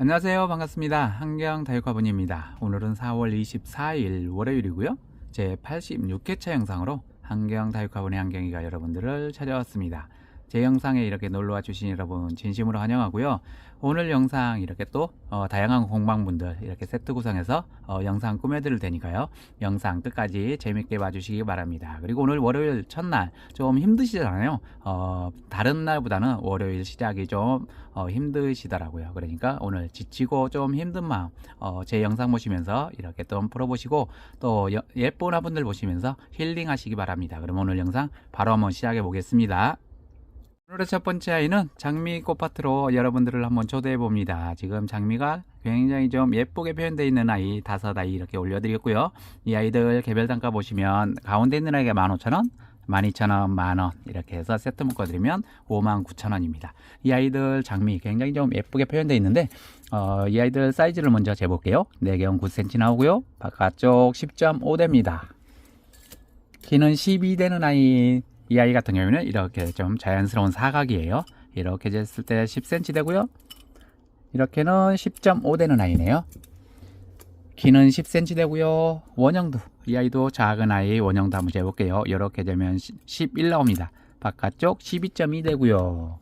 안녕하세요. 반갑습니다. 한경 다육화분입니다. 오늘은 4월 24일 월요일이고요. 제 86회차 영상으로 한경 다육화분의 한경이가 여러분들을 찾아왔습니다. 제 영상에 이렇게 놀러와 주신 여러분 진심으로 환영하고요. 오늘 영상 이렇게 또 어, 다양한 공방분들 이렇게 세트 구성해서 어, 영상 꾸며드릴 테니까요. 영상 끝까지 재밌게 봐주시기 바랍니다. 그리고 오늘 월요일 첫날 좀 힘드시잖아요. 어, 다른 날보다는 월요일 시작이 좀 어, 힘드시더라고요. 그러니까 오늘 지치고 좀 힘든 마음 어, 제 영상 보시면서 이렇게 좀 풀어보시고 또 여- 예쁜 화분들 보시면서 힐링하시기 바랍니다. 그럼 오늘 영상 바로 한번 시작해 보겠습니다. 오늘의 첫 번째 아이는 장미 꽃밭으로 여러분들을 한번 초대해 봅니다. 지금 장미가 굉장히 좀 예쁘게 표현되어 있는 아이 다섯 아이 이렇게 올려드렸고요. 이 아이들 개별 단가 보시면 가운데 있는 아이가 15,000원, 12,000원, 만원 이렇게 해서 세트 묶어드리면 59,000원입니다. 이 아이들 장미 굉장히 좀 예쁘게 표현되어 있는데 어, 이 아이들 사이즈를 먼저 재볼게요. 내경 9cm 나오고요. 바깥쪽 10.5대입니다. 키는 12 되는 아이 이 아이 같은 경우에는 이렇게 좀 자연스러운 사각이에요. 이렇게 쟀을 때 10cm 되고요. 이렇게는 10.5 되는 아이네요. 키는 10cm 되고요. 원형도 이 아이도 작은 아이 원형도 한번 재볼게요. 이렇게 되면 11 나옵니다. 바깥쪽 12.2 되고요.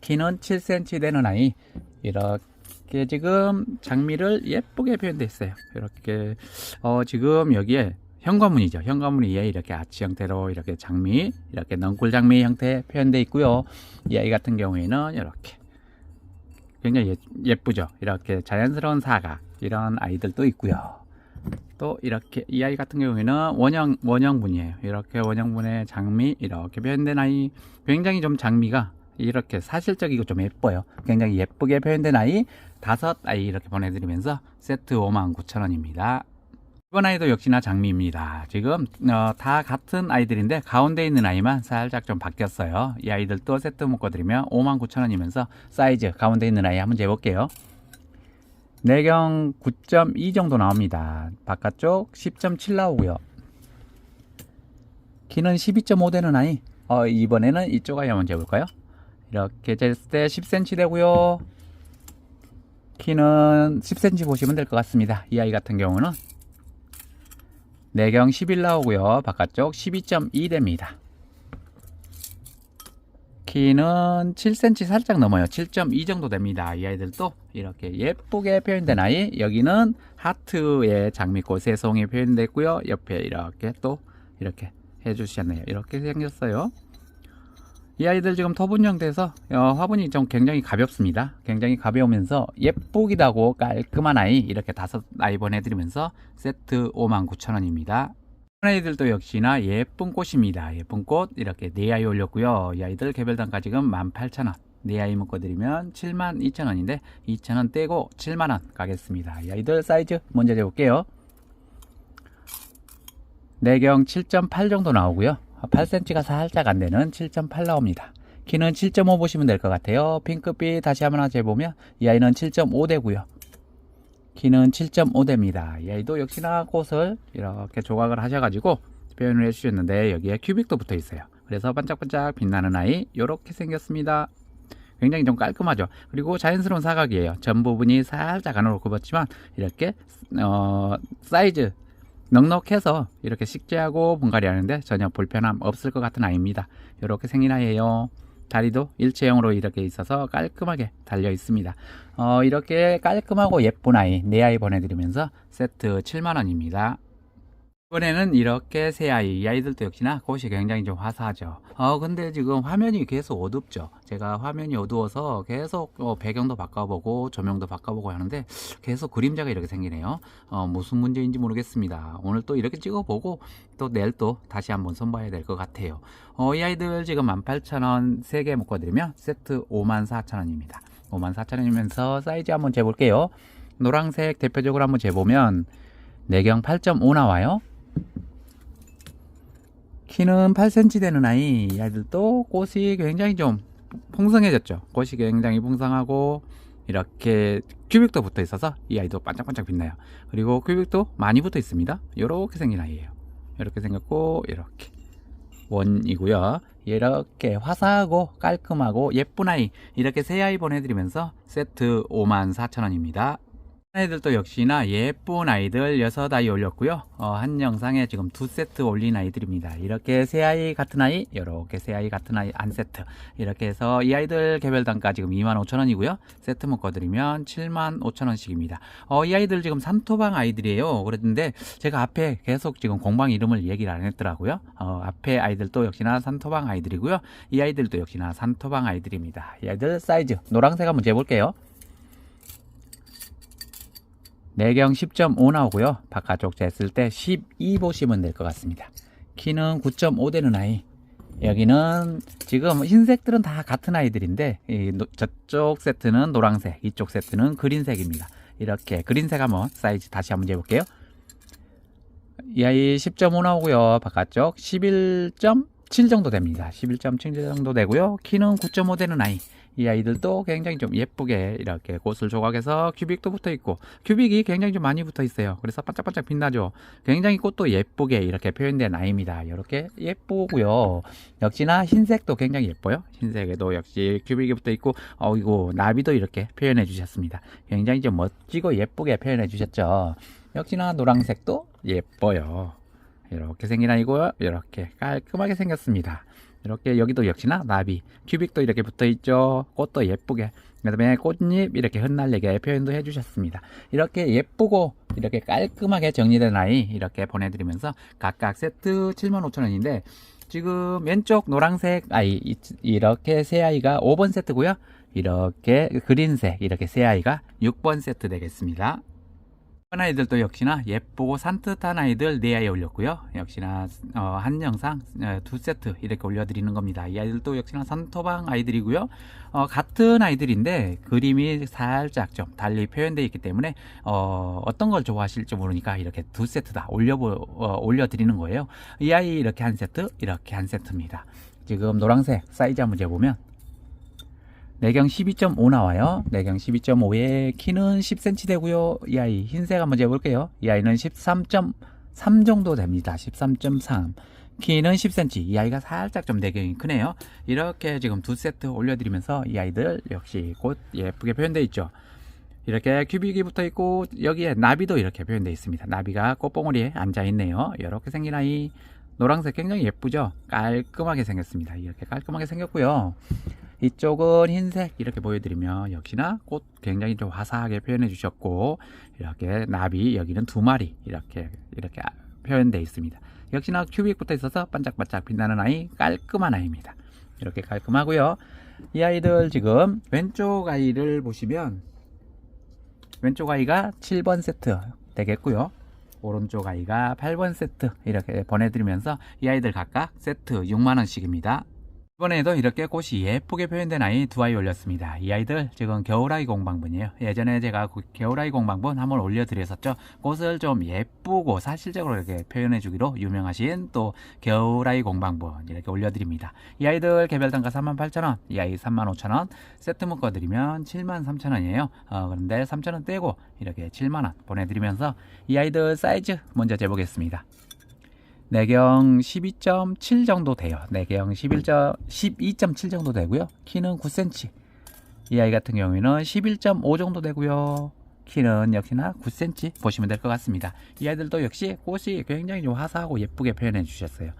키는 7cm 되는 아이 이렇게 지금 장미를 예쁘게 표현됐어요. 이렇게 어, 지금 여기에 현관문이죠. 현관문 위에 이렇게 아치 형태로 이렇게 장미, 이렇게 넝굴 장미 형태 표현되어 있고요. 이 아이 같은 경우에는 이렇게 굉장히 예, 쁘죠 이렇게 자연스러운 사각 이런 아이들도 있고요. 또 이렇게 이 아이 같은 경우에는 원형 원형분이에요. 이렇게 원형분의 장미 이렇게 표현된 아이 굉장히 좀 장미가 이렇게 사실적이고 좀 예뻐요. 굉장히 예쁘게 표현된 아이 다섯 아이 이렇게 보내드리면서 세트 59,000원입니다. 이번 아이도 역시나 장미입니다. 지금 어, 다 같은 아이들인데 가운데 있는 아이만 살짝 좀 바뀌었어요. 이 아이들도 세트 묶어드리면 59,000원이면서 사이즈 가운데 있는 아이 한번 재볼게요. 내경 9.2 정도 나옵니다. 바깥쪽 10.7 나오고요. 키는 12.5 되는 아이. 어, 이번에는 이쪽 아이 한번 재볼까요? 이렇게 쟀을 때 10cm 되고요. 키는 10cm 보시면 될 것 같습니다. 이 아이 같은 경우는 내경 11 나오고요. 바깥쪽 12.2 됩니다. 키는 7cm 살짝 넘어요. 7.2 정도 됩니다. 이 아이들도 이렇게 예쁘게 표현된 아이. 여기는 하트의 장미꽃 새송이 표현됐고요. 옆에 이렇게 또 이렇게 해주셨네요. 이렇게 생겼어요. 이 아이들 지금 터분 형태에서 어, 화분이 좀 굉장히 가볍습니다. 굉장히 가벼우면서 예쁘기도 하고 깔끔한 아이 이렇게 다섯 아이 보내드리면서 세트 59,000원입니다. 아이들도 역시나 예쁜 꽃입니다. 예쁜 꽃 이렇게 네 아이 올렸고요. 이 아이들 개별 단가 지금 18,000원. 네 아이 묶어드리면 72,000원인데 2,000원 떼고 7만원 가겠습니다. 이 아이들 사이즈 먼저 재볼게요. 내경 7.8 정도 나오고요. 8cm가 살짝 안 되는 7.8 나옵니다. 키는 7.5 보시면 될 것 같아요. 핑크빛 다시 한번 재보면 이 아이는 7.5 되고요. 키는 7.5 됩니다. 이 아이도 역시나 꽃을 이렇게 조각을 하셔가지고 표현을 해주셨는데 여기에 큐빅도 붙어 있어요. 그래서 반짝반짝 빛나는 아이 이렇게 생겼습니다. 굉장히 좀 깔끔하죠. 그리고 자연스러운 사각이에요. 전 부분이 살짝 안으로 굽었지만 이렇게 어, 사이즈 넉넉해서 이렇게 식재하고 분갈이 하는데 전혀 불편함 없을 것 같은 아이입니다. 이렇게 생긴 아이예요. 다리도 일체형으로 이렇게 있어서 깔끔하게 달려 있습니다. 어, 이렇게 깔끔하고 예쁜 아이 네 아이 보내드리면서 세트 7만원입니다. 이번에는 이렇게 세 아이, 이 아이들도 역시나 꽃이 굉장히 좀 화사하죠. 어, 근데 지금 화면이 계속 어둡죠. 제가 화면이 어두워서 계속 어, 배경도 바꿔보고 조명도 바꿔보고 하는데 계속 그림자가 이렇게 생기네요. 어, 무슨 문제인지 모르겠습니다. 오늘 또 이렇게 찍어보고 또 내일 또 다시 한번 손봐야 될 것 같아요. 어, 이 아이들 지금 18,000원 3개 묶어드리면 세트 54,000원입니다. 54,000원이면서 사이즈 한번 재볼게요. 노란색 대표적으로 한번 재보면 내경 8.5 나와요. 키는 8cm 되는 아이, 이 아이들도 꽃이 굉장히 좀 풍성해졌죠. 꽃이 굉장히 풍성하고 이렇게 큐빅도 붙어 있어서 이 아이도 반짝반짝 빛나요. 그리고 큐빅도 많이 붙어 있습니다. 이렇게 생긴 아이예요. 이렇게 생겼고 이렇게 원이고요. 이렇게 화사하고 깔끔하고 예쁜 아이 이렇게 세 아이 보내드리면서 세트 54,000원입니다. 아이들도 역시나 예쁜 아이들 6아이 올렸고요. 어, 한 영상에 지금 두 세트 올린 아이들입니다. 이렇게 세 아이 같은 아이, 이렇게 세 아이 같은 아이 안 세트. 이렇게 해서 이 아이들 개별 단가 지금 25,000원이고요. 세트 묶어 드리면 75,000원씩입니다. 어, 이 아이들 지금 산토방 아이들이에요. 그랬는데 제가 앞에 계속 지금 공방 이름을 얘기를 안 했더라고요. 어, 앞에 아이들도 역시나 산토방 아이들이고요. 이 아이들도 역시나 산토방 아이들입니다. 이 아이들 사이즈 노란색 한번 재볼게요. 내경 10.5 나오고요. 바깥쪽 쟀을 때 12 보시면 될 것 같습니다. 키는 9.5 되는 아이. 여기는 지금 흰색들은 다 같은 아이들인데 이 노- 저쪽 세트는 노란색, 이쪽 세트는 그린색입니다. 이렇게 그린색 한번 사이즈 다시 한번 재볼게요. 이 아이 10.5 나오고요. 바깥쪽 11.7 정도 됩니다. 11.7 정도 되고요. 키는 9.5 되는 아이. 이 아이들도 굉장히 좀 예쁘게 이렇게 꽃을 조각해서 큐빅도 붙어 있고 큐빅이 굉장히 좀 많이 붙어 있어요. 그래서 반짝반짝 빛나죠. 굉장히 꽃도 예쁘게 이렇게 표현된 아이입니다. 이렇게 예쁘고요. 역시나 흰색도 굉장히 예뻐요. 흰색에도 역시 큐빅이 붙어 있고 어이고 나비도 이렇게 표현해 주셨습니다. 굉장히 좀 멋지고 예쁘게 표현해 주셨죠. 역시나 노란색도 예뻐요. 이렇게 생긴 아이고요. 이렇게 깔끔하게 생겼습니다. 이렇게 여기도 역시나 나비, 큐빅도 이렇게 붙어 있죠. 꽃도 예쁘게. 그 다음에 꽃잎 이렇게 흩날리게 표현도 해주셨습니다. 이렇게 예쁘고 이렇게 깔끔하게 정리된 아이 이렇게 보내드리면서 각각 세트 75,000원인데 지금 왼쪽 노란색 아이 이- 이렇게 세 아이가 5번 세트고요. 이렇게 그린색 이렇게 세 아이가 6번 세트 되겠습니다. 아이들도 역시나 예쁘고 산뜻한 아이들 네 아이 올렸고요. 역시나 어, 한 영상 어, 두 세트 이렇게 올려드리는 겁니다. 이 아이들도 역시나 산토방 아이들이고요. 어, 같은 아이들인데 그림이 살짝 좀 달리 표현되어 있기 때문에 어, 어떤 걸 좋아하실지 모르니까 이렇게 두 세트 다 올려 어, 올려드리는 거예요. 이 아이 이렇게 한 세트, 이렇게 한 세트입니다. 지금 노란색 사이즈 한번 재보면 내경 12.5 나와요. 내경 12.5에 키는 10cm 되고요. 이 아이 흰색 한번 재볼게요. 이 아이는 13.3 정도 됩니다. 13.3. 키는 10cm. 이 아이가 살짝 좀 내경이 크네요. 이렇게 지금 두 세트 올려드리면서 이 아이들 역시 곧 예쁘게 표현되어 있죠. 이렇게 큐빅이 붙어 있고 여기에 나비도 이렇게 표현되어 있습니다. 나비가 꽃봉오리에 앉아 있네요. 이렇게 생긴 아이 노란색 굉장히 예쁘죠? 깔끔하게 생겼습니다. 이렇게 깔끔하게 생겼고요. 이쪽은 흰색 이렇게 보여드리면 역시나 꽃 굉장히 좀 화사하게 표현해 주셨고 이렇게 나비 여기는 두 마리 이렇게 이렇게 표현되어 있습니다. 역시나 큐빅 붙어 있어서 반짝반짝 빛나는 아이 깔끔한 아이입니다. 이렇게 깔끔하고요. 이 아이들 지금 왼쪽 아이를 보시면 왼쪽 아이가 7번 세트 되겠고요. 오른쪽 아이가 8번 세트 이렇게 보내드리면서 이 아이들 각각 세트 6만원씩입니다. 이번에도 이렇게 꽃이 예쁘게 표현된 아이 두 아이 올렸습니다. 이 아이들 지금 겨울아이 공방분이에요. 예전에 제가 그 겨울아이 공방분 한번 올려드렸었죠. 꽃을 좀 예쁘고 사실적으로 이렇게 표현해주기로 유명하신 또 겨울아이 공방분 이렇게 올려드립니다. 이 아이들 개별 단가 38,000원, 이 아이 35,000원, 세트 묶어드리면 73,000원이에요. 어, 그런데 3,000원 떼고 이렇게 7만원 보내드리면서 이 아이들 사이즈 먼저 재보겠습니다. 내경 12.7 정도 돼요. 내경 11점 12.7 정도 되고요. 키는 9cm. 이 아이 같은 경우에는 11.5 정도 되고요. 키는 역시나 9cm 보시면 될 것 같습니다. 이 아이들도 역시 꽃이 굉장히 좀 화사하고 예쁘게 표현해 주셨어요.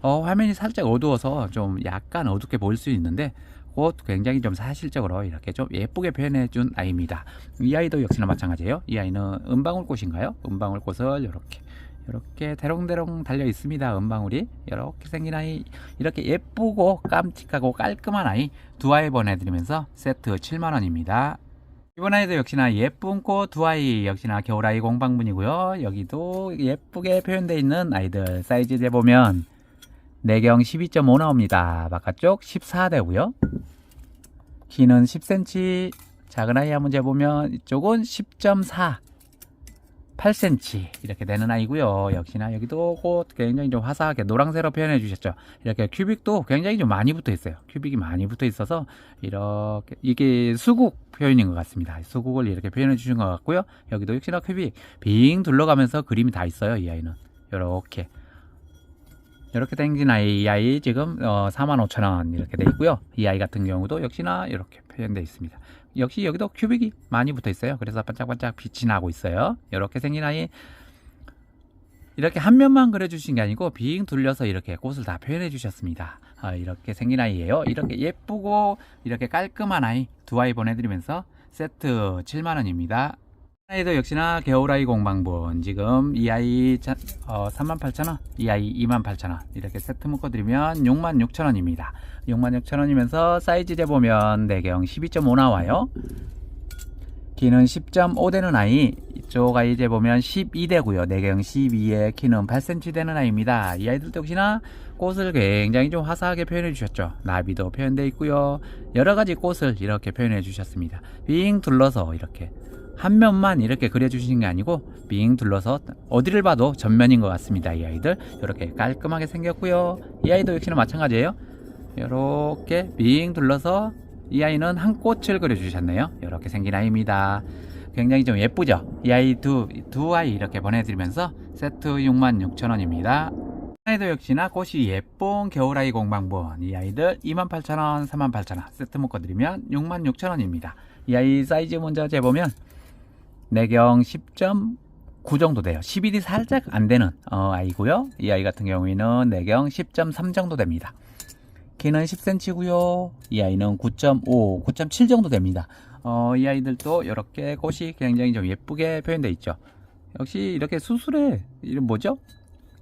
어, 화면이 살짝 어두워서 좀 약간 어둡게 보일 수 있는데 꽃 굉장히 좀 사실적으로 이렇게 좀 예쁘게 표현해 준 아이입니다. 이 아이도 역시나 마찬가지예요. 이 아이는 은방울꽃인가요? 은방울꽃을 이렇게 이렇게 대롱대롱 달려 있습니다. 은방울이 이렇게 생긴 아이 이렇게 예쁘고 깜찍하고 깔끔한 아이 두 아이 보내드리면서 세트 7만원입니다. 이번 아이도 역시나 예쁜 꽃 두 아이 역시나 겨울아이 공방분이고요. 여기도 예쁘게 표현되어 있는 아이들 사이즈 재보면 내경 12.5 나옵니다. 바깥쪽 14 되고요. 키는 10cm 작은 아이 한번 재보면 이쪽은 10.4 8cm 이렇게 되는 아이고요. 역시나 여기도 꽃 굉장히 좀 화사하게 노란색으로 표현해 주셨죠. 이렇게 큐빅도 굉장히 좀 많이 붙어 있어요. 큐빅이 많이 붙어 있어서 이렇게 이게 수국 표현인 것 같습니다. 수국을 이렇게 표현해 주신 것 같고요. 여기도 역시나 큐빅 빙 둘러가면서 그림이 다 있어요. 이 아이는 이렇게 이렇게 생긴 아이, 이 아이 지금 어, 45,000원 이렇게 돼 있고요. 이 아이 같은 경우도 역시나 이렇게 표현되어 있습니다. 역시 여기도 큐빅이 많이 붙어 있어요. 그래서 반짝반짝 빛이 나고 있어요. 이렇게 생긴 아이 이렇게 한 면만 그려주신 게 아니고 빙 둘러서 이렇게 꽃을 다 표현해 주셨습니다. 아, 이렇게 생긴 아이예요. 이렇게 예쁘고 이렇게 깔끔한 아이 두 아이 보내드리면서 세트 7만원입니다. 아이도 역시나 겨울아이 공방분 지금 이 아이 자- 어, 38,000원 이 아이 28,000원. 이렇게 세트 묶어드리면 66,000원입니다. 66,000원이면서 사이즈 재보면 내경 12.5 나와요. 키는 10.5 되는 아이 이쪽 아이 재보면 12대고요. 내경 12에 키는 8cm 되는 아이입니다. 이 아이들도 역시나 꽃을 굉장히 좀 화사하게 표현해 주셨죠. 나비도 표현되어 있고요. 여러가지 꽃을 이렇게 표현해 주셨습니다. 빙 둘러서 이렇게 한 면만 이렇게 그려주신 게 아니고 빙 둘러서 어디를 봐도 전면인 것 같습니다. 이 아이들 이렇게 깔끔하게 생겼고요. 이 아이도 역시나 마찬가지예요. 이렇게 빙 둘러서 이 아이는 한 꽃을 그려주셨네요. 이렇게 생긴 아이입니다. 굉장히 좀 예쁘죠? 이 아이 두, 두 아이 이렇게 보내드리면서 세트 66,000원입니다. 아이도 역시나 꽃이 예쁜 겨울아이 공방분 이 아이들 28,000원, 38,000원 세트 묶어드리면 66,000원입니다. 이 아이 사이즈 먼저 재보면 내경 10.9 정도 돼요. 11이 살짝 안 되는 어, 아이고요. 이 아이 같은 경우에는 내경 10.3 정도 됩니다. 키는 10cm고요. 이 아이는 9.5, 9.7 정도 됩니다. 어, 이 아이들도 이렇게 꽃이 굉장히 좀 예쁘게 표현되어 있죠. 역시 이렇게 수술에 이름 뭐죠?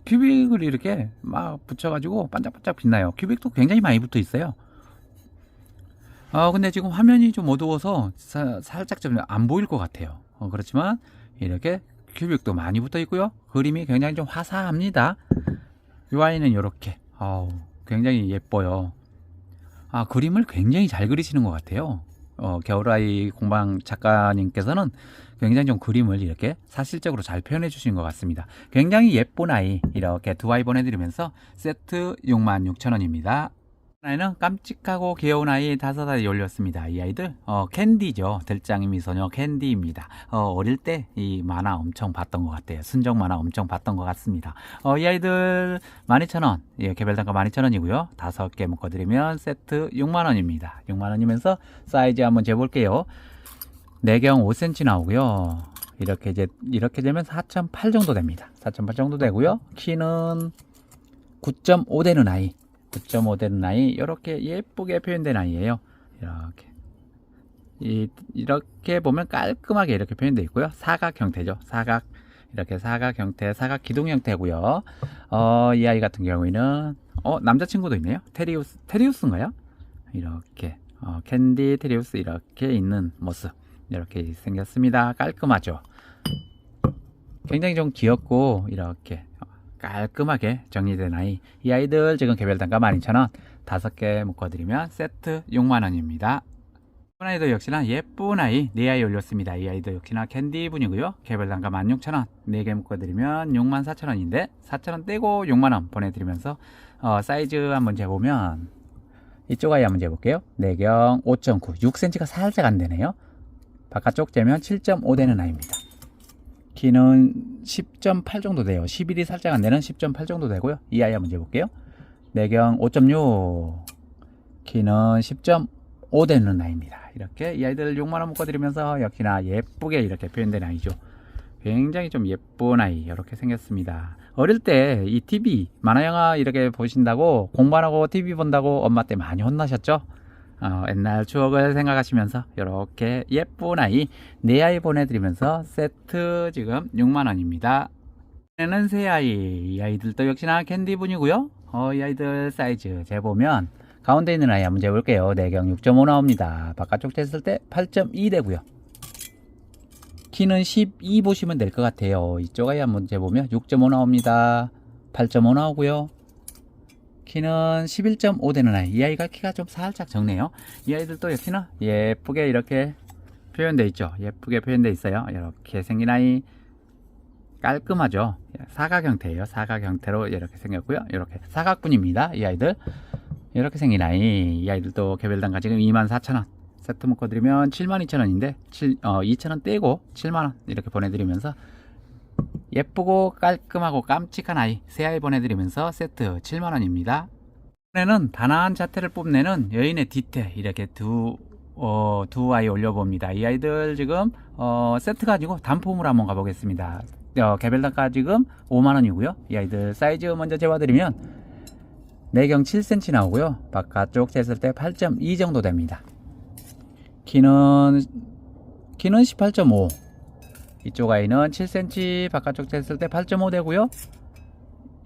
큐빅을 이렇게 막 붙여가지고 반짝반짝 빛나요. 큐빅도 굉장히 많이 붙어 있어요. 어, 근데 지금 화면이 좀 어두워서 사- 살짝 좀 안 보일 것 같아요. 어, 그렇지만 이렇게 큐빅도 많이 붙어 있고요. 그림이 굉장히 좀 화사합니다. 이 아이는 이렇게 어우, 굉장히 예뻐요. 아, 그림을 굉장히 잘 그리시는 것 같아요. 어, 겨울아이 공방 작가님께서는 굉장히 좀 그림을 이렇게 사실적으로 잘 표현해 주신 것 같습니다. 굉장히 예쁜 아이 이렇게 두 아이 보내드리면서 세트 66,000원입니다. 아이는 깜찍하고 귀여운 아이 다섯 아이 올렸습니다. 이 아이들 어, 캔디죠. 들장이 미소녀 캔디입니다. 어, 릴 때 이 만화 엄청 봤던 것 같아요. 순정 만화 엄청 봤던 것 같습니다. 어, 이 아이들 12,000원 예, 개별 단가 12,000원이고요. 다섯 개 묶어드리면 세트 6만원입니다. 6만원이면서 사이즈 한번 재볼게요. 내경 5cm 나오고요. 이렇게 이제 이렇게 되면 4.8 정도 됩니다. 4.8 정도 되고요. 키는 9.5 되는 아이. 9.5 되는 아이 이렇게 예쁘게 표현된 아이예요. 이렇게 이, 이렇게 보면 깔끔하게 이렇게 표현되어 있고요. 사각 형태죠. 사각 이렇게 사각 형태, 사각 기둥 형태고요. 어, 이 아이 같은 경우에는 어, 남자친구도 있네요. 테리우스, 테리우스인가요? 이렇게 어, 캔디 테리우스 이렇게 있는 모습 이렇게 생겼습니다. 깔끔하죠. 굉장히 좀 귀엽고 이렇게 깔끔하게 정리된 아이. 이 아이들 지금 개별 단가 12,000원. 다섯 개 묶어드리면 세트 6만원입니다. 이번 아이도 역시나 예쁜 아이. 네 아이 올렸습니다. 이 아이도 역시나 캔디 분이고요. 개별 단가 16,000원. 네개 묶어드리면 64,000원인데 4,000원 떼고 6만원 보내드리면서 어, 사이즈 한번 재보면 이쪽 아이 한번 재볼게요. 내경 5.9 6cm가 살짝 안 되네요. 바깥쪽 재면 7.5 되는 아이입니다 키는 10.8 정도 돼요. 11이 살짝 안 되는 10.8 정도 되고요. 이 아이 한번 재볼게요. 내경 5.6 키는 10.5 되는 아이입니다. 이렇게 이 아이들 6만원 묶어드리면서 역시나 예쁘게 이렇게 표현된 아이죠. 굉장히 좀 예쁜 아이 이렇게 생겼습니다. 어릴 때 이 TV 만화영화 이렇게 보신다고 공부하고 TV 본다고 엄마 때 많이 혼나셨죠? 어, 옛날 추억을 생각하시면서 이렇게 예쁜 아이 네 아이 보내드리면서 세트 지금 6만원입니다. 얘는 세 아이. 이 아이들도 역시나 캔디분이고요. 어, 이 아이들 사이즈 재보면 가운데 있는 아이 한번 재볼게요. 내경 6.5 나옵니다. 바깥쪽 쟀을 때 8.2 되고요. 키는 12 보시면 될 것 같아요. 이쪽 아이 한번 재보면 6.5 나옵니다. 8.5 나오고요 키는 11.5 되는 아이. 이 아이가 키가 좀 살짝 적네요. 이 아이들도 역시나 예쁘게 이렇게 표현되어 있죠. 예쁘게 표현되어 있어요. 이렇게 생긴 아이. 깔끔하죠. 사각 형태예요. 사각 형태로 이렇게 생겼고요. 이렇게 사각분입니다. 이 아이들. 이렇게 생긴 아이. 이 아이들도 개별 단가 지금 24,000원. 세트 묶어드리면 72,000원인데 7, 어, 2,000원 떼고 7만원 이렇게 보내드리면서 예쁘고 깔끔하고 깜찍한 아이 새 아이 보내드리면서 세트 7만원입니다. 이번에는 단아한 자태를 뽐내는 여인의 뒤태 이렇게 두, 어, 두 아이 올려봅니다. 이 아이들 지금 어, 세트 가지고 단품으로 한번 가보겠습니다. 어, 개별단가 지금 5만원이고요. 이 아이들 사이즈 먼저 재봐드리면 내경 7cm 나오고요. 바깥쪽 쟀을 때 8.2 정도 됩니다. 키는 키는 18.5 이쪽 아이는 7cm 바깥쪽 쟀을 때 8.5 되고요.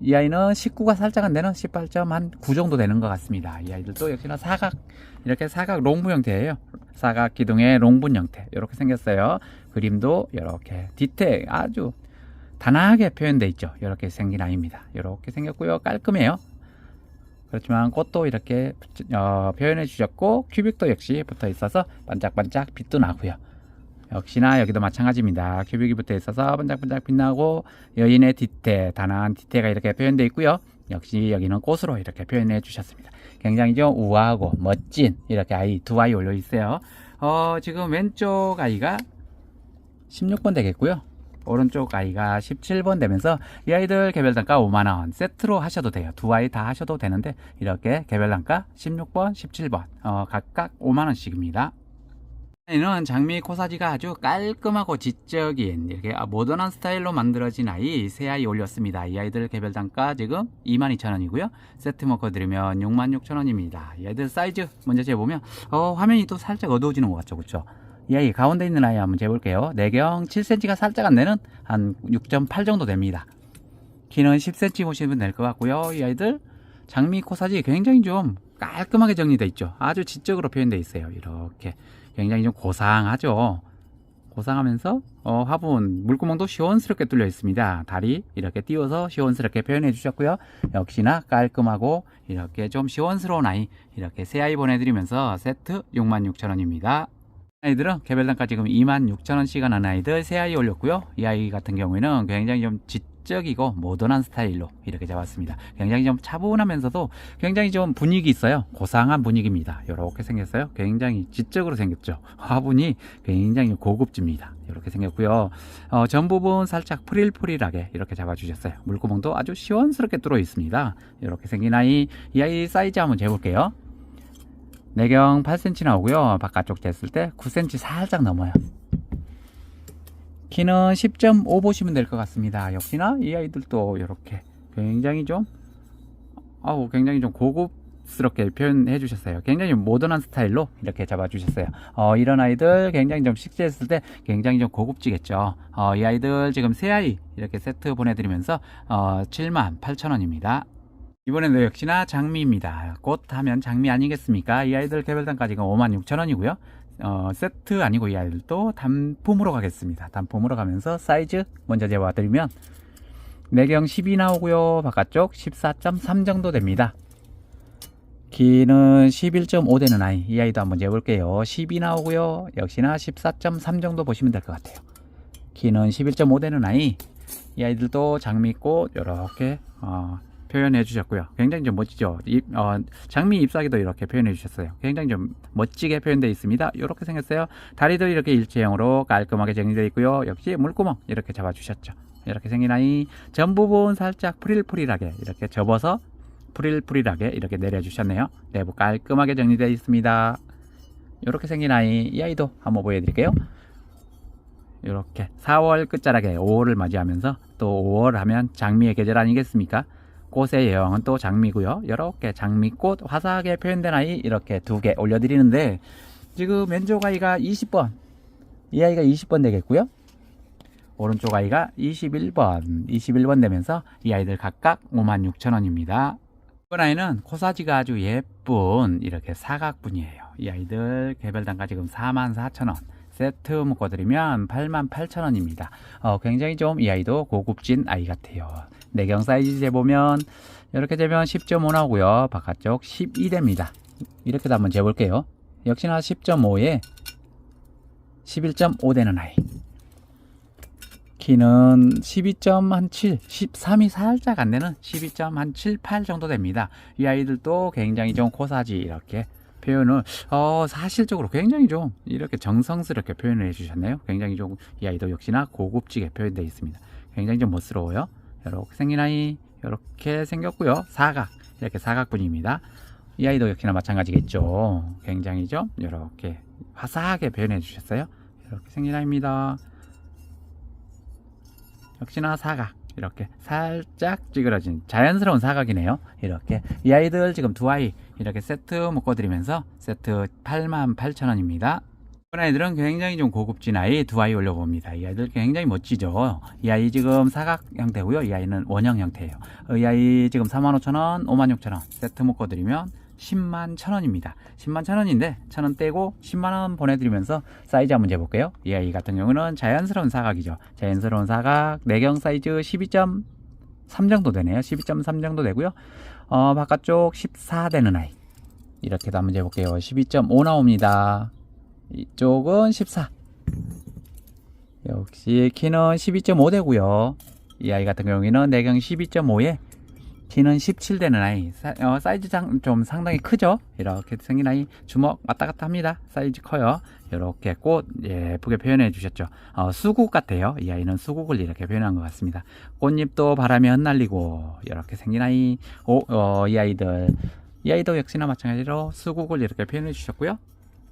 이 아이는 19가 살짝 안 되는 18.9 정도 되는 것 같습니다. 이 아이들도 역시나 사각 이렇게 사각 롱부 형태예요. 사각 기둥의 롱분 형태 이렇게 생겼어요. 그림도 이렇게 디테일 아주 단아하게 표현되어 있죠. 이렇게 생긴 아이입니다. 이렇게 생겼고요. 깔끔해요. 그렇지만 꽃도 이렇게 어, 표현해 주셨고 큐빅도 역시 붙어 있어서 반짝반짝 빛도 나고요. 역시나 여기도 마찬가지입니다. 큐빅이 붙어 있어서 반짝반짝 빛나고 여인의 뒤태, 단아한 뒤태가 이렇게 표현되어 있고요. 역시 여기는 꽃으로 이렇게 표현해 주셨습니다. 굉장히 좀 우아하고 멋진 이렇게 아이 두 아이 올려 있어요. 어, 지금 왼쪽 아이가 16번 되겠고요. 오른쪽 아이가 17번 되면서 이 아이들 개별 단가 5만원 세트로 하셔도 돼요. 두 아이 다 하셔도 되는데 이렇게 개별 단가 16번, 17번 어, 각각 5만원씩입니다. 이는 장미 코사지가 아주 깔끔하고 지적인 이렇게 모던한 스타일로 만들어진 아이 세 아이 올렸습니다. 이 아이들 개별 단가 지금 22,000원이고요. 세트 먹고 드리면 66,000원입니다. 이 아이들 사이즈 먼저 재보면 어, 화면이 또 살짝 어두워지는 것 같죠, 그렇죠? 이 아이 가운데 있는 아이 한번 재볼게요. 내경 7cm가 살짝 안 되는 한 6.8 정도 됩니다. 키는 10cm 보시면 될 것 같고요. 이 아이들 장미 코사지 굉장히 좀 깔끔하게 정리되어 있죠. 아주 지적으로 표현되어 있어요. 이렇게 굉장히 좀 고상하죠. 고상하면서 어, 화분 물구멍도 시원스럽게 뚫려 있습니다. 다리 이렇게 띄워서 시원스럽게 표현해 주셨고요. 역시나 깔끔하고 이렇게 좀 시원스러운 아이 이렇게 새 아이 보내드리면서 세트 66,000원입니다. 아이들은 개별단가 지금 26,000원씩 하는 아이들 새 아이 올렸고요. 이 아이 같은 경우에는 굉장히 좀 지적이고 모던한 스타일로 이렇게 잡았습니다. 굉장히 좀 차분하면서도 굉장히 좀 분위기 있어요. 고상한 분위기입니다. 이렇게 생겼어요. 굉장히 지적으로 생겼죠. 화분이 굉장히 고급집니다. 이렇게 생겼고요. 어, 전 부분 살짝 프릴프릴하게 이렇게 잡아주셨어요. 물구멍도 아주 시원스럽게 뚫어 있습니다. 이렇게 생긴 아이, 이 아이 사이즈 한번 재볼게요. 내경 8cm 나오고요. 바깥쪽 쟀을 때 9cm 살짝 넘어요. 키는 10.5 보시면 될 것 같습니다. 역시나 이 아이들도 이렇게 굉장히 좀 아우 굉장히 좀 고급 스럽게 표현해 주셨어요. 굉장히 모던한 스타일로 이렇게 잡아 주셨어요. 어, 이런 아이들 굉장히 좀 식재했을 때 굉장히 좀 고급지겠죠. 어, 이 아이들 지금 세 아이 이렇게 세트 보내드리면서 어, 7만 8천 원입니다. 이번에도 역시나 장미입니다. 꽃 하면 장미 아니겠습니까? 이 아이들 개별단까지가 56,000원이고요. 어, 세트 아니고 이 아이들도 단품으로 가겠습니다. 단품으로 가면서 사이즈 먼저 재봐 드리면 내경 10이 나오고요. 바깥쪽 14.3 정도 됩니다. 키는 11.5 되는 아이. 이 아이도 한번 재볼게요. 10이 나오고요. 역시나 14.3 정도 보시면 될 것 같아요. 키는 11.5 되는 아이. 이 아이들도 장미꽃 이렇게 어, 표현해 주셨고요. 굉장히 좀 멋지죠. 잎, 어, 장미 잎사귀도 이렇게 표현해 주셨어요. 굉장히 좀 멋지게 표현되어 있습니다. 이렇게 생겼어요. 다리도 이렇게 일체형으로 깔끔하게 정리되어 있고요. 역시 물구멍 이렇게 잡아 주셨죠. 이렇게 생긴 아이 전 부분 살짝 프릴프릴하게 이렇게 접어서 프릴프릴하게 이렇게 내려 주셨네요. 내부 깔끔하게 정리되어 있습니다. 이렇게 생긴 아이 이 아이도 한번 보여드릴게요. 이렇게 4월 끝자락에 5월을 맞이하면서 또 5월 하면 장미의 계절 아니겠습니까? 꽃의 여왕은 또 장미고요. 이렇게 장미꽃 화사하게 표현된 아이 이렇게 두 개 올려드리는데 지금 왼쪽 아이가 20번, 이 아이가 20번 되겠고요. 오른쪽 아이가 21번, 21번 되면서 이 아이들 각각 56,000원입니다. 이번 아이는 코사지가 아주 예쁜 이렇게 사각분이에요. 이 아이들 개별 단가 지금 44,000원. 세트 묶어드리면 88,000원입니다. 어, 굉장히 좀 이 아이도 고급진 아이 같아요. 내경 사이즈 재보면 이렇게 되면 10.5 나오고요. 바깥쪽 12 됩니다. 이렇게도 한번 재볼게요. 역시나 10.5에 11.5 되는 아이. 키는 12.7, 13이 살짝 안 되는 12.78 정도 됩니다. 이 아이들도 굉장히 좀 코사지 이렇게 표현을 어, 사실적으로 굉장히 좀 이렇게 정성스럽게 표현을 해주셨네요. 굉장히 좀 이 아이도 역시나 고급지게 표현되어 있습니다. 굉장히 좀 멋스러워요. 이렇게 생긴 아이 이렇게 생겼고요. 사각 이렇게 사각분입니다. 이 아이도 역시나 마찬가지겠죠. 굉장히 좀 이렇게 화사하게 표현해 주셨어요. 이렇게 생긴 아이입니다. 역시나 사각 이렇게 살짝 찌그러진 자연스러운 사각이네요. 이렇게 이 아이들 지금 두 아이 이렇게 세트 묶어 드리면서 세트 88,000원입니다. 이번 아이들은 굉장히 좀 고급진 아이 두 아이 올려봅니다. 이 아이들 굉장히 멋지죠. 이 아이 지금 사각 형태고요. 이 아이는 원형 형태예요. 어, 이 아이 지금 45,000원, 56,000원 세트 묶어드리면 10만 1,000원입니다. 10만 1,000원인데 1,000원 떼고 10만원 보내드리면서 사이즈 한번 재볼게요. 이 아이 같은 경우는 자연스러운 사각이죠. 자연스러운 사각 내경 사이즈 12.3 정도 되네요. 12.3 정도 되고요. 어, 바깥쪽 14 되는 아이 이렇게도 한번 재볼게요. 12.5 나옵니다. 이쪽은 14. 역시 키는 12.5 되고요. 이 아이 같은 경우에는 내경 12.5에 키는 17 되는 아이. 사, 어, 사이즈 장, 좀 상당히 크죠? 이렇게 생긴 아이 주먹 왔다 갔다 합니다. 사이즈 커요. 이렇게 꽃 예쁘게 표현해 주셨죠. 어, 수국 같아요. 이 아이는 수국을 이렇게 표현한 것 같습니다. 꽃잎도 바람에 흩날리고 이렇게 생긴 아이. 오, 어, 이 아이들. 이 아이도 역시나 마찬가지로 수국을 이렇게 표현해 주셨고요.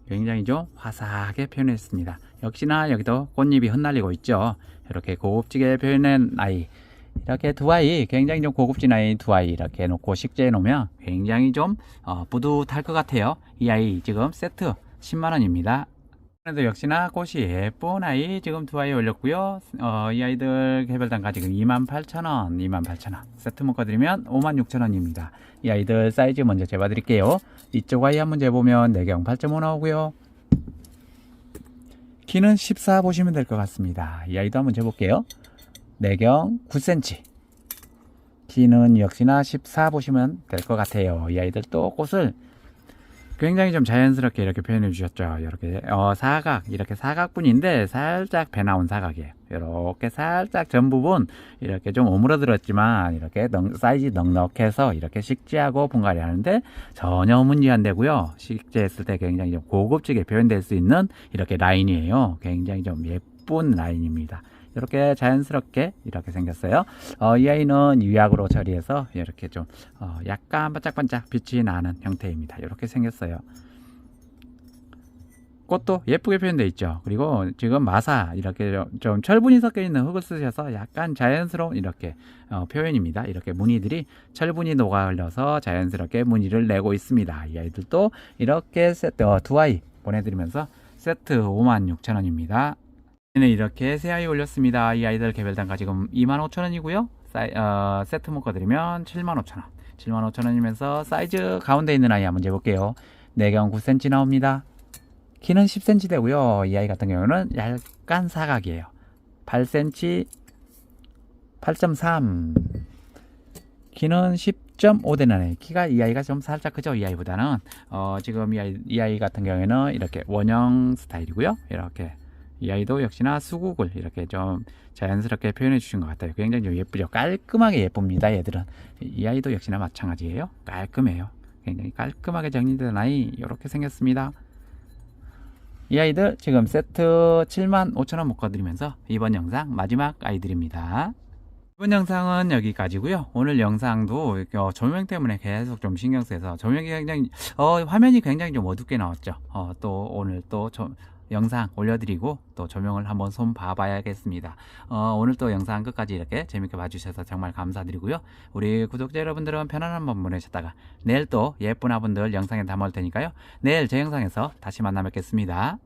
굉장히 좀 화사하게 표현했습니다. 역시나 여기도 꽃잎이 흩날리고 있죠. 이렇게 고급지게 표현한 아이. 이렇게 두 아이, 굉장히 좀 고급진 아이 두 아이 이렇게 놓고 식재해 놓으면 굉장히 좀 어, 뿌듯할 것 같아요. 이 아이 지금 세트 10만원입니다. 그래도 역시나 꽃이 예쁜 아이 지금 두 아이 올렸고요. 어, 이 아이들 개별단가 지금 28,000원, 28,000원. 세트 묶어드리면 56,000원입니다. 이 아이들 사이즈 먼저 재봐 드릴게요. 이쪽 아이 한번 재보면 내경 8.5 나오고요. 키는 14 보시면 될 것 같습니다. 이 아이도 한번 재볼게요. 내경 9cm. 키는 역시나 14 보시면 될 것 같아요. 이 아이들 또 꽃을 굉장히 좀 자연스럽게 이렇게 표현해 주셨죠. 이렇게 어, 사각 이렇게 사각분인데 살짝 배 나온 사각이에요. 이렇게 살짝 전 부분 이렇게 좀 오므러들었지만 이렇게 넉, 사이즈 넉넉해서 이렇게 식재하고 분갈이 하는데 전혀 문제 안 되고요. 식재했을 때 굉장히 좀 고급지게 표현될 수 있는 이렇게 라인이에요. 굉장히 좀 예쁜 라인입니다. 이렇게 자연스럽게 이렇게 생겼어요. 어, 이 아이는 유약으로 처리해서 이렇게 좀 어, 약간 반짝반짝 빛이 나는 형태입니다. 이렇게 생겼어요. 꽃도 예쁘게 표현되어 있죠. 그리고 지금 마사 이렇게 좀- 좀 철분이 섞여 있는 흙을 쓰셔서 약간 자연스러운 이렇게 어, 표현입니다. 이렇게 무늬들이 철분이 녹아 흘려서 자연스럽게 무늬를 내고 있습니다. 이 아이들도 이렇게 세트 어, 두 아이 보내드리면서 세트 56,000원입니다. 네, 이렇게 세 아이 올렸습니다. 이 아이들 개별단가 지금 25,000원이고요. 어, 세트 묶어 드리면 75,000원. 75,000원이면서 사이즈 가운데 있는 아이 한번 재볼게요. 내경 9cm 나옵니다. 키는 10cm 되고요. 이 아이 같은 경우는 약간 사각이에요. 8cm, 8.3. 키는 10.5 되는 아이. 키가 이 아이가 좀 살짝 크죠. 이 아이보다는. 어, 지금 이 아이, 이 아이 같은 경우에는 이렇게 원형 스타일이고요. 이렇게. 이 아이도 역시나 수국을 이렇게 좀 자연스럽게 표현해 주신 것 같아요. 굉장히 좀 예쁘죠. 깔끔하게 예쁩니다. 얘들은. 이 아이도 역시나 마찬가지예요. 깔끔해요. 굉장히 깔끔하게 정리된 아이 이렇게 생겼습니다. 이 아이들 지금 세트 7만 5천원 묶어드리면서 이번 영상 마지막 아이들입니다. 이번 영상은 여기까지고요. 오늘 영상도 어, 조명 때문에 계속 좀 신경 쓰여서 조명이 굉장히 어, 화면이 굉장히 좀 어둡게 나왔죠. 어, 또 오늘 또 조- 영상 올려드리고 또 조명을 한번 손 봐봐야겠습니다. 어, 오늘 또 영상 끝까지 이렇게 재밌게 봐주셔서 정말 감사드리고요. 우리 구독자 여러분들은 편안한 밤 보내셨다가 내일 또 예쁜 화분들 영상에 담아올 테니까요. 내일 제 영상에서 다시 만나 뵙겠습니다.